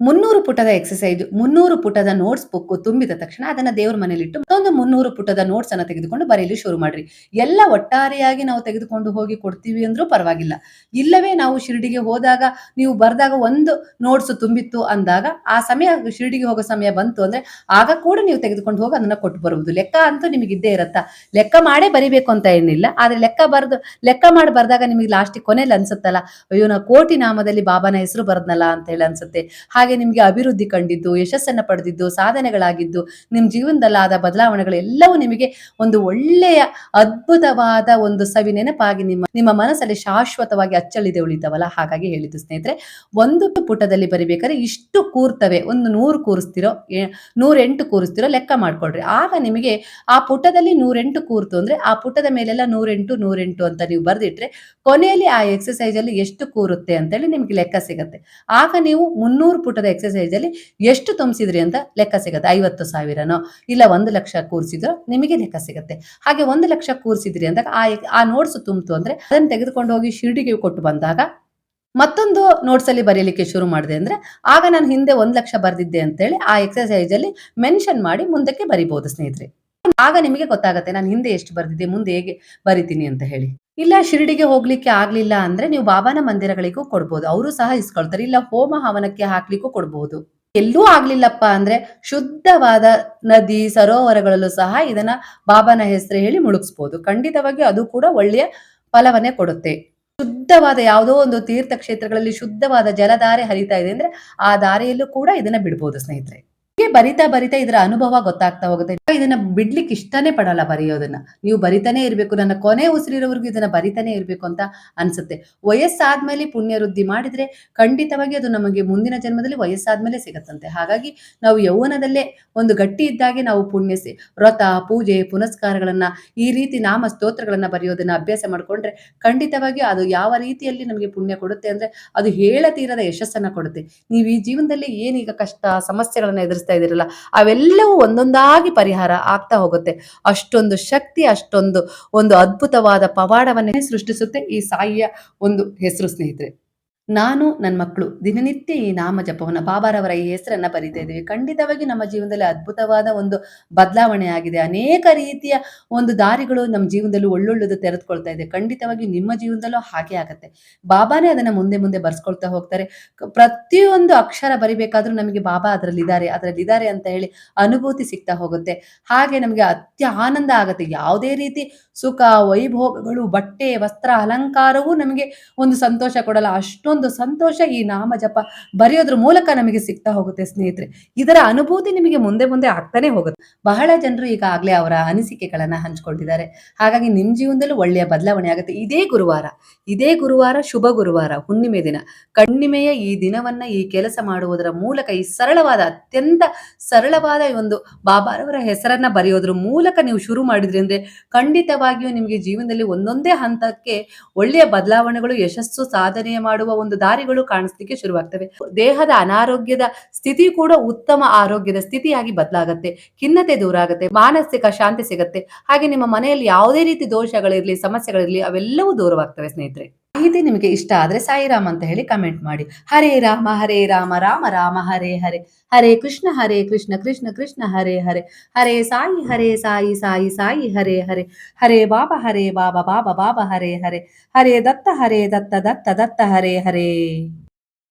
S1: ಮುನ್ನೂರು ಪುಟದ ಎಕ್ಸಸೈಜ್ ಮುನ್ನೂರು ಪುಟದ ನೋಟ್ಸ್ ಬುಕ್ ತುಂಬಿದ ತಕ್ಷಣ ಅದನ್ನ ದೇವ್ರ ಮನೇಲಿಟ್ಟು ಮತ್ತೊಂದು ಮುನ್ನೂರು ಪುಟದ ನೋಟ್ಸ್ ಅನ್ನ ತೆಗೆದುಕೊಂಡು ಬರೆಯಲು ಶುರು ಮಾಡ್ರಿ. ಎಲ್ಲ ಒಟ್ಟಾರೆಯಾಗಿ ನಾವು ತೆಗೆದುಕೊಂಡು ಹೋಗಿ ಕೊಡ್ತೀವಿ ಅಂದ್ರೂ ಪರವಾಗಿಲ್ಲ. ಇಲ್ಲವೇ ನಾವು ಶಿರಡಿಗೆ ಹೋದಾಗ, ನೀವು ಬರೆದಾಗ ಒಂದು ನೋಟ್ಸ್ ತುಂಬಿತ್ತು ಅಂದಾಗ, ಆ ಸಮಯ ಶಿರಡಿಗೆ ಹೋಗೋ ಸಮಯ ಬಂತು ಅಂದ್ರೆ ಆಗ ಕೂಡ ನೀವು ತೆಗೆದುಕೊಂಡು ಹೋಗಿ ಅದನ್ನ ಕೊಟ್ಟು ಬರುವುದು. ಲೆಕ್ಕ ಅಂತೂ ನಿಮಗೆ ಇದ್ದೇ ಇರತ್ತಾ? ಲೆಕ್ಕ ಮಾಡೇ ಬರಿಬೇಕು ಅಂತ ಏನಿಲ್ಲ. ಆದ್ರೆ ಲೆಕ್ಕ ಬರೆದು, ಲೆಕ್ಕ ಮಾಡಿ ಬರೆದಾಗ ನಿಮಗೆ ಲಾಸ್ಟಿಗೆ ಕೊನೆಯಲ್ಲಿ ಅನ್ಸುತ್ತಲ್ಲ, ಅಯ್ಯೋ ನಾವು ಕೋಟಿ ನಾಮದಲ್ಲಿ ಬಾಬಾನ ಹೆಸರು ಬರದ್ನಲ್ಲ ಅಂತ ಹೇಳಿ ಅನ್ಸುತ್ತೆ ಹಾಗೆ ನಿಮಗೆ ಅಭಿವೃದ್ಧಿ ಕಂಡಿದ್ದು, ಯಶಸ್ಸನ್ನ ಪಡೆದಿದ್ದು, ಸಾಧನೆಗಳಾಗಿದ್ದು ನಿಮ್ಮ ಜೀವನದಲ್ಲಾದ ಬದಲಾವಣೆಗಳೆಲ್ಲವೂ ನಿಮಗೆ ಒಂದು ಒಳ್ಳೆಯ, ಅದ್ಭುತವಾದ ಒಂದು ಸವಿ ನೆನಪಾಗಿ ನಿಮ್ಮ ನಿಮ್ಮ ಮನಸ್ಸಲ್ಲಿ ಶಾಶ್ವತವಾಗಿ ಅಚ್ಚಳಿದೆ ಉಳಿತವಲ್ಲ? ಹಾಗಾಗಿ ಹೇಳಿದ್ದು ಸ್ನೇಹಿತರೆ, ಒಂದು ಪುಟದಲ್ಲಿ ಬರಿಬೇಕಾದ್ರೆ ಇಷ್ಟು ಕೂರ್ತವೆ. ಒಂದು ನೂರು ಕೂರಿಸ್ತಿರೋ ನೂರೆಂಟು ಕೂರಿಸ್ತಿರೋ ಲೆಕ್ಕ ಮಾಡ್ಕೊಳ್ರಿ. ಆಗ ನಿಮಗೆ ಆ ಪುಟದಲ್ಲಿ ನೂರೆಂಟು ಕೂರ್ತು ಅಂದ್ರೆ ಆ ಪುಟದ ಮೇಲೆಲ್ಲ ನೂರೆಂಟು ನೂರೆಂಟು ಅಂತ ನೀವು ಬರೆದಿಟ್ರೆ ಕೊನೆಯಲ್ಲಿ ಆ ಎಕ್ಸಸೈಸ್ ಅಲ್ಲಿ ಎಷ್ಟು ಕೂರುತ್ತೆ ಅಂತೇಳಿ ನಿಮ್ಗೆ ಲೆಕ್ಕ ಸಿಗುತ್ತೆ. ಆಗ ನೀವು ಮುನ್ನೂರು ಪುಟದ ಎಕ್ಸಸೈಸ್ ಅಲ್ಲಿ ಎಷ್ಟು ತುಂಬಿಸಿದ್ರಿ ಅಂತ ಲೆಕ್ಕ ಸಿಗುತ್ತೆ. ಐವತ್ತು ಸಾವಿರನೋ? ಇಲ್ಲ ಒಂದು ಲಕ್ಷ ಕೂರಿಸಿದ್ರು? ನಿಮಗೆ ಲೆಕ್ಕ ಸಿಗುತ್ತೆ. ಹಾಗೆ ಒಂದು ಲಕ್ಷ ಕೂರಿಸಿದ್ರಿ ಅಂದಾಗ ಆ ಆ ನೋಟ್ಸ್ ತುಂಬಿತು ಅಂದ್ರೆ ಅದನ್ನು ತೆಗೆದುಕೊಂಡು ಹೋಗಿ ಶಿರ್ಡಿಗೆ ಕೊಟ್ಟು ಬಂದಾಗ ಮತ್ತೊಂದು ನೋಟ್ಸ್ ಅಲ್ಲಿ ಬರೀಲಿಕ್ಕೆ ಶುರು ಮಾಡಿದೆ ಅಂದ್ರೆ ಆಗ ನಾನು ಹಿಂದೆ ಒಂದು ಲಕ್ಷ ಬರ್ದಿದ್ದೆ ಅಂತೇಳಿ ಆ ಎಕ್ಸಸೈಸ್ ಅಲ್ಲಿ ಮೆನ್ಷನ್ ಮಾಡಿ ಮುಂದಕ್ಕೆ ಬರಿಬಹುದು ಸ್ನೇಹಿತರೆ. ಆಗ ನಿಮಗೆ ಗೊತ್ತಾಗುತ್ತೆ ನಾನು ಹಿಂದೆ ಎಷ್ಟು ಬರೆದಿದ್ದೆ, ಮುಂದೆ ಹೇಗೆ ಬರಿತೀನಿ ಅಂತ ಹೇಳಿ. ಇಲ್ಲ ಶಿರಡಿಗೆ ಹೋಗ್ಲಿಕ್ಕೆ ಆಗ್ಲಿಲ್ಲ ಅಂದ್ರೆ ನೀವು ಬಾಬಾನ ಮಂದಿರಗಳಿಗೂ ಕೊಡ್ಬೋದು. ಅವರು ಸಹ ಇಸ್ಕೊಳ್ತಾರೆ. ಇಲ್ಲ ಹೋಮ ಹವನಕ್ಕೆ ಹಾಕ್ಲಿಕ್ಕೂ ಕೊಡ್ಬೋದು. ಎಲ್ಲೂ ಆಗ್ಲಿಲ್ಲಪ್ಪ ಅಂದ್ರೆ ಶುದ್ಧವಾದ ನದಿ, ಸರೋವರಗಳಲ್ಲೂ ಸಹ ಇದನ್ನ ಬಾಬಾನ ಹೆಸರು ಹೇಳಿ ಮುಳುಗಿಸ್ಬೋದು. ಖಂಡಿತವಾಗಿ ಅದು ಕೂಡ ಒಳ್ಳೆಯ ಫಲವನ್ನೇ ಕೊಡುತ್ತೆ. ಶುದ್ಧವಾದ ಯಾವುದೋ ಒಂದು ತೀರ್ಥ ಕ್ಷೇತ್ರಗಳಲ್ಲಿ ಶುದ್ಧವಾದ ಜಲಧಾರೆ ಹರಿತಾ ಇದೆ ಅಂದ್ರೆ ಆ ದಾರಿಯಲ್ಲೂ ಕೂಡ ಇದನ್ನ ಬಿಡ್ಬೋದು ಸ್ನೇಹಿತರೆ. ಹೀಗೆ ಬರಿತಾ ಬರಿತಾ ಇದರ ಅನುಭವ ಗೊತ್ತಾಗ್ತಾ ಹೋಗುತ್ತೆ. ಇದನ್ನ ಬಿಡ್ಲಿಕ್ಕೆ ಇಷ್ಟನೇ ಪಡಲ್ಲ ಬರೆಯೋದನ್ನ. ನೀವು ಬರಿತಾನೆ ಇರ್ಬೇಕು, ನನ್ನ ಕೊನೆ ಉಸಿರಿರೋವರೆಗೂ ಇದನ್ನ ಬರಿತಾನೆ ಇರ್ಬೇಕು ಅಂತ ಅನ್ಸುತ್ತೆ. ವಯಸ್ಸಾದ್ಮೇಲೆ ಪುಣ್ಯ ವೃದ್ಧಿ ಮಾಡಿದ್ರೆ ಖಂಡಿತವಾಗಿ ಅದು ನಮಗೆ ಮುಂದಿನ ಜನ್ಮದಲ್ಲಿ ವಯಸ್ಸಾದ್ಮೇಲೆ ಸಿಗತ್ತಂತೆ. ಹಾಗಾಗಿ ನಾವು ಯೌವನದಲ್ಲೇ ಒಂದು ಗಟ್ಟಿ ಇದ್ದಾಗೆ ನಾವು ಪುಣ್ಯ ಸೇ- ವ್ರತ, ಪೂಜೆ, ಪುನಸ್ಕಾರಗಳನ್ನ ಈ ರೀತಿ ನಾಮ ಸ್ತೋತ್ರಗಳನ್ನ ಬರೆಯೋದನ್ನ ಅಭ್ಯಾಸ ಮಾಡ್ಕೊಂಡ್ರೆ ಖಂಡಿತವಾಗಿ ಅದು ಯಾವ ರೀತಿಯಲ್ಲಿ ನಮಗೆ ಪುಣ್ಯ ಕೊಡುತ್ತೆ ಅಂದ್ರೆ ಅದು ಹೇಳತೀರದ ಯಶಸ್ಸನ್ನ ಕೊಡುತ್ತೆ. ನೀವು ಈ ಜೀವನದಲ್ಲಿ ಏನೀಗ ಕಷ್ಟ, ಸಮಸ್ಯೆಗಳನ್ನ ಎದುರಿಸ್ತಾ ಇದ್ದೀರಲ್ಲ, ಅವೆಲ್ಲವೂ ಒಂದೊಂದಾಗಿ ಪರಿಹಾರ ಆಗ್ತಾ ಹೋಗುತ್ತೆ. ಅಷ್ಟೊಂದು ಶಕ್ತಿ, ಅಷ್ಟೊಂದು ಒಂದು ಅದ್ಭುತವಾದ ಪವಾಡವನ್ನೇ ಸೃಷ್ಟಿಸುತ್ತೆ ಈ ಸಾಯಿಯ ಒಂದು ಹೆಸರು ಸ್ನೇಹಿತರೆ. ನಾನು ನನ್ನ ಮಕ್ಕಳು ದಿನನಿತ್ಯ ಈ ನಾಮ ಜಪವನ್ನು, ಬಾಬಾರವರ ಈ ಹೆಸರನ್ನ ಬರಿತಾ ಇದ್ದೀವಿ. ಖಂಡಿತವಾಗಿ ನಮ್ಮ ಜೀವನದಲ್ಲಿ ಅದ್ಭುತವಾದ ಒಂದು ಬದಲಾವಣೆ ಆಗಿದೆ. ಅನೇಕ ರೀತಿಯ ಒಂದು ದಾರಿಗಳು ನಮ್ಮ ಜೀವನದಲ್ಲಿ ಒಳ್ಳೊಳ್ಳೆದು ತೆರೆದುಕೊಳ್ತಾ ಇದೆ. ಖಂಡಿತವಾಗಿ ನಿಮ್ಮ ಜೀವನದಲ್ಲೂ ಹಾಗೆ ಆಗುತ್ತೆ. ಬಾಬಾನೇ ಅದನ್ನ ಮುಂದೆ ಮುಂದೆ ಬರ್ಸ್ಕೊಳ್ತಾ ಹೋಗ್ತಾರೆ. ಪ್ರತಿಯೊಂದು ಅಕ್ಷರ ಬರಿಬೇಕಾದ್ರೂ ನಮಗೆ ಬಾಬಾ ಅದರಲ್ಲಿ ಇದ್ದಾರೆ ಅದರಲ್ಲಿ ಇದ್ದಾರೆ ಅಂತ ಹೇಳಿ ಅನುಭೂತಿ ಸಿಗ್ತಾ ಹೋಗುತ್ತೆ. ಹಾಗೆ ನಮಗೆ ಅತ್ಯ ಆನಂದ ಆಗುತ್ತೆ. ಯಾವುದೇ ರೀತಿ ಸುಖ, ವೈಭೋಗಗಳು, ಬಟ್ಟೆ, ವಸ್ತ್ರ, ಅಲಂಕಾರವೂ ನಮಗೆ ಒಂದು ಸಂತೋಷ ಕೊಡಲ್ಲ. ಅಷ್ಟೊಂದು ಸಂತೋಷ ಈ ನಾಮ ಜಪ ಬರೆಯೋದ್ರ ಮೂಲಕ ನಮಗೆ ಸಿಗ್ತಾ ಹೋಗುತ್ತೆ ಸ್ನೇಹಿತರೆ. ಇದರ ಅನುಭೂತಿ ನಿಮಗೆ ಮುಂದೆ ಮುಂದೆ ಆಗ್ತಾನೆ ಹೋಗುತ್ತೆ. ಬಹಳ ಜನರು ಈಗಾಗಲೇ ಅವರ ಅನಿಸಿಕೆಗಳನ್ನ ಹಂಚ್ಕೊಂಡಿದ್ದಾರೆ. ಹಾಗಾಗಿ ನಿಮ್ಮ ಜೀವನದಲ್ಲೂ ಒಳ್ಳೆಯ ಬದಲಾವಣೆ ಆಗುತ್ತೆ. ಇದೇ ಗುರುವಾರ. ಇದೇ ಗುರುವಾರ, ಶುಭ ಗುರುವಾರ, ಹುಣ್ಣಿಮೆ ದಿನ. ಕಣ್ಣಿಮೆಯ ಈ ದಿನವನ್ನ ಈ ಕೆಲಸ ಮಾಡುವುದರ ಮೂಲಕ, ಈ ಸರಳವಾದ, ಅತ್ಯಂತ ಸರಳವಾದ ಒಂದು ಬಾಬಾರವರ ಹೆಸರನ್ನ ಬರೆಯೋದ್ರ ಮೂಲಕ ನೀವು ಶುರು ಮಾಡಿದ್ರಿ ಅಂದ್ರೆ ಖಂಡಿತವಾಗಿಯೂ ನಿಮಗೆ ಜೀವನದಲ್ಲಿ ಒಂದೊಂದೇ ಹಂತಕ್ಕೆ ಒಳ್ಳೆಯ ಬದಲಾವಣೆಗಳು, ಯಶಸ್ಸು ಸಾಧನೆ ಮಾಡುವ ಒಂದು ದಾರಿಗಳು ಕಾಣಿಸ್ಲಿಕ್ಕೆ ಶುರುವಾಗ್ತವೆ. ದೇಹದ ಅನಾರೋಗ್ಯದ ಸ್ಥಿತಿ ಕೂಡ ಉತ್ತಮ ಆರೋಗ್ಯದ ಸ್ಥಿತಿಯಾಗಿ ಬದಲಾಗತ್ತೆ. ಖಿನ್ನತೆ ದೂರ ಆಗುತ್ತೆ ಮಾನಸಿಕ ಶಾಂತಿ ಸಿಗತ್ತೆ. ಹಾಗೆ ನಿಮ್ಮ ಮನೆಯಲ್ಲಿ ಯಾವುದೇ ರೀತಿ ದೋಷಗಳಿರಲಿ, ಸಮಸ್ಯೆಗಳಿರಲಿ, ಅವೆಲ್ಲವೂ ದೂರವಾಗ್ತವೆ ಸ್ನೇಹಿತರೆ. ಮಾಹಿತಿ ನಿಮಗೆ ಇಷ್ಟ ಆದ್ರೆ ಸಾಯಿರಾಮ್ ಅಂತ ಹೇಳಿ ಕಮೆಂಟ್ ಮಾಡಿ. ಹರೇ ರಾಮ ಹರೇ ರಾಮ ರಾಮ ರಾಮ, ಹರೇ ಹರೇ. ಹರೇ ಕೃಷ್ಣ ಹರೇ ಕೃಷ್ಣ ಕೃಷ್ಣ ಕೃಷ್ಣ, ಹರೇ ಹರೇ. ಹರೇ ಸಾಯಿ ಹರೇ ಸಾಯಿ ಸಾಯಿ ಸಾಯಿ, ಹರೇ ಹರೇ. ಹರೇ ಬಾಬಾ ಹರೇ ಬಾಬಾ ಬಾಬಾ ಬಾಬಾ, ಹರೇ ಹರೇ. ಹರೇ ದತ್ತ ಹರೇ ದತ್ತ ದತ್ತ ದತ್ತ, ಹರೇ ಹರೇ.